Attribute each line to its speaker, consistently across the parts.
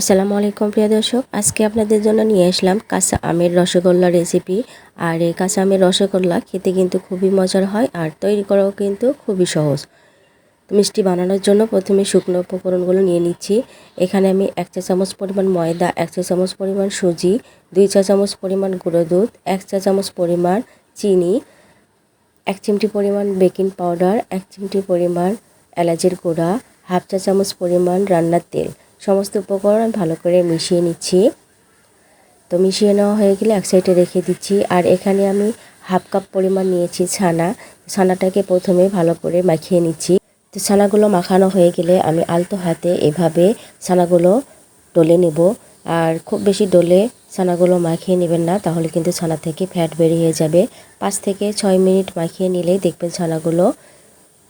Speaker 1: আসসালামু আলাইকুম, প্রিয় দর্শক। আজকে আপনাদের জন্য নিয়ে আসলাম কাঁচা আমের রসগোল্লা রেসিপি আর এই কাঁচা আমের রসগোল্লা খেতে কিন্তু খুবই মজার হয় আর তৈরি করাও কিন্তু খুবই সহজ। মিষ্টি বানানোর জন্য প্রথমে শুকনো উপকরণগুলো নিয়ে নিচ্ছি। এখানে আমি এক চা চামচ পরিমাণ ময়দা, এক চা চামচ পরিমাণ সুজি, দুই চা চামচ পরিমাণ গুঁড়ো দুধ, এক চা চামচ পরিমাণ চিনি, এক চিমটি পরিমাণ বেকিং পাউডার, এক চিমটি পরিমাণ এলাচের গুঁড়া, হাফ চা চামচ পরিমাণ রান্নার তেল। সমস্ত উপকরণ ভালো করে মিশিয়ে নিচ্ছি। তো মিশিয়ে নেওয়া হয়ে গেলে এক সাইডে রেখে দিচ্ছি। আর এখানে আমি হাফ কাপ পরিমাণ নিয়েছি ছানা। ছানাটাকে প্রথমে ভালো করে মাখিয়ে নিচ্ছি। তো ছানাগুলো মাখানো হয়ে গেলে আমি আলতো হাতে এভাবে ছানাগুলো ডলে নেব। আর খুব বেশি ডলে ছানাগুলো মাখিয়ে নেবেন না, তাহলে কিন্তু ছানা থেকে ফ্যাট বেরিয়ে যাবে। পাঁচ থেকে ছয় মিনিট মাখিয়ে নিলেই দেখবেন ছানাগুলো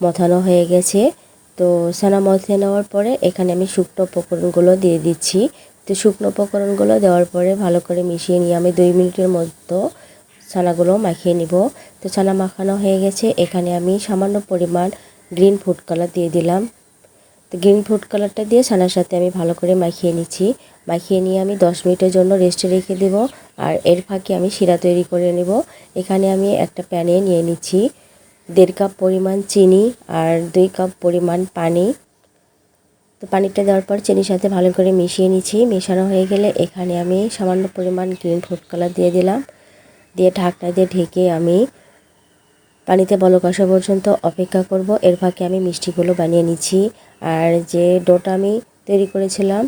Speaker 1: মথানো হয়ে গেছে। তো ছানা মথে নেওয়ার পরে এখানে আমি শুকনো উপকরণগুলো দিয়ে দিচ্ছি। তো শুকনো উপকরণগুলো দেওয়ার পরে ভালো করে মিশিয়ে নিয়ে আমি দুই মিনিটের মতো ছানাগুলো মাখিয়ে নিব। তো ছানা মাখানো হয়ে গেছে। এখানে আমি সামান্য পরিমাণ গ্রিন ফুড কালার দিয়ে দিলাম। তো গ্রিন ফুড কালারটা দিয়ে ছানার সাথে আমি ভালো করে মাখিয়ে নিচ্ছি। মাখিয়ে নিয়ে আমি দশ মিনিটের জন্য রেস্টে রেখে দেব। আর এর ফাঁকে আমি শিরা তৈরি করে নেব। এখানে আমি একটা প্যানে নিয়ে নিচ্ছি। দেড় কাপ পরিমাণ চিনি আর দুই কাপ পরিমাণ পানি। তো পানিটা দেওয়ার পর চিনির সাথে ভালো করে মিশিয়ে নিচ্ছি। মেশানো হয়ে গেলে এখানে আমি সামান্য পরিমাণ গ্রিন ফুড কালার দিয়ে দিলাম। দিয়ে ঢাকনা দিয়ে ঢেকে আমি পানিতে বলক আসা পর্যন্ত অপেক্ষা করব। এর ফাঁকে আমি মিষ্টিগুলো বানিয়ে নিচ্ছি। আর যে ডোটা আমি তৈরি করেছিলাম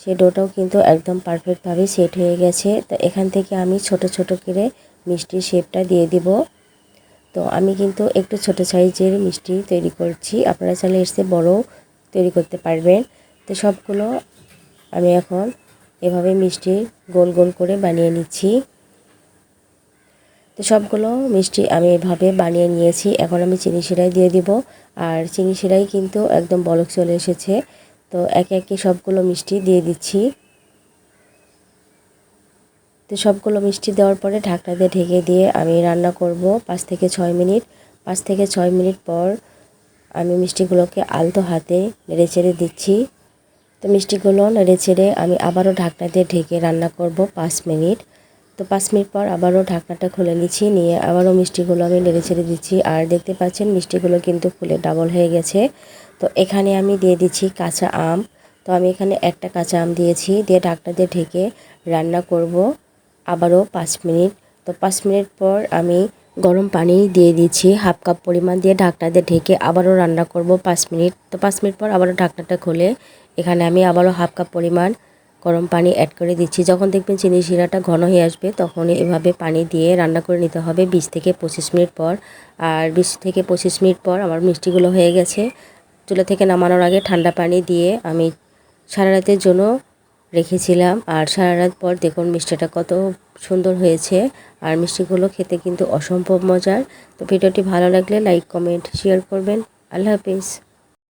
Speaker 1: সেই ডোটাও কিন্তু একদম পারফেক্টভাবে সেট হয়ে গেছে। তো এখান থেকে আমি ছোট ছোট করে মিষ্টির শেপটা দিয়ে দিব। তো আমি কিন্তু একটু ছোট সাইজের মিষ্টি তৈরি করছি। আপনারা চাইলে এসে বড় তৈরি করতে পারবেন। তো সবগুলো আমি এখন এভাবে মিষ্টি গোল গোল করে বানিয়ে নিচ্ছি। তো সবগুলো মিষ্টি আমি এভাবে বানিয়ে নিয়েছি। এখন আমি চিনি শিরাই দিয়ে দিব। আর চিনি শিরাই কিন্তু একদম বলক চলে এসেছে। তো একে একে সবগুলো মিষ্টি দিয়ে দিচ্ছি। তো সবগুলো মিষ্টি দেওয়ার পরে ঢাকনা দিয়ে ঢেকে দিয়ে আমি রান্না করব পাঁচ থেকে ছয় মিনিট। পাঁচ থেকে ছয় মিনিট পর আমি মিষ্টিগুলোকে আলতো হাতে নেড়ে চেড়ে দিচ্ছি। তো মিষ্টিগুলো নেড়ে ছেড়ে আমি আবারও ঢাকনা দিয়ে ঢেকে রান্না করব পাঁচ মিনিট। তো পাঁচ মিনিট পর আবারও ঢাকনাটা খুলে নিচ্ছি, নিয়ে আবারও মিষ্টিগুলো আমি নেড়ে ছেড়ে দিচ্ছি। আর দেখতে পাচ্ছেন মিষ্টিগুলো কিন্তু ফুলে ডাবল হয়ে গেছে। তো এখানে আমি দিয়ে দিচ্ছি কাঁচা আম। তো আমি এখানে একটা কাঁচা আম দিয়েছি, দিয়ে ঢাকনা দিয়ে ঢেকে রান্না করব। আবারও পাঁচ মিনিট। তো পাঁচ মিনিট পর আমি গরম পানি দিয়ে দিচ্ছি, হাফ কাপ পরিমাণ দিয়ে ঢাকনা দিয়ে ঢেকে আবারও রান্না করব পাঁচ মিনিট। তো পাঁচ মিনিট পর আবারও ঢাকনাটা খুলে এখানে আমি আবারও হাফ কাপ পরিমাণ গরম পানি অ্যাড করে দিচ্ছি। যখন দেখবেন চিনি শিরাটা ঘন হয়ে আসবে তখন এভাবে পানি দিয়ে রান্না করে নিতে হবে বিশ থেকে পঁচিশ মিনিট পর। আর বিশ থেকে পঁচিশ মিনিট পর আমার মিষ্টিগুলো হয়ে গেছে। চুলা থেকে নামানোর আগে ঠান্ডা পানি দিয়ে আমি সারা রাতের জন্য রেখেছিলাম। আর সারা রাত পর দেখুন মিষ্টিটা কত সুন্দর হয়েছে। আর মিষ্টিগুলো খেতে কিন্তু অসম্ভব মজার। তো ভিডিওটি ভালো লাগলে লাইক, কমেন্ট শেয়ার করবেন। আল্লাহ হাফিজ।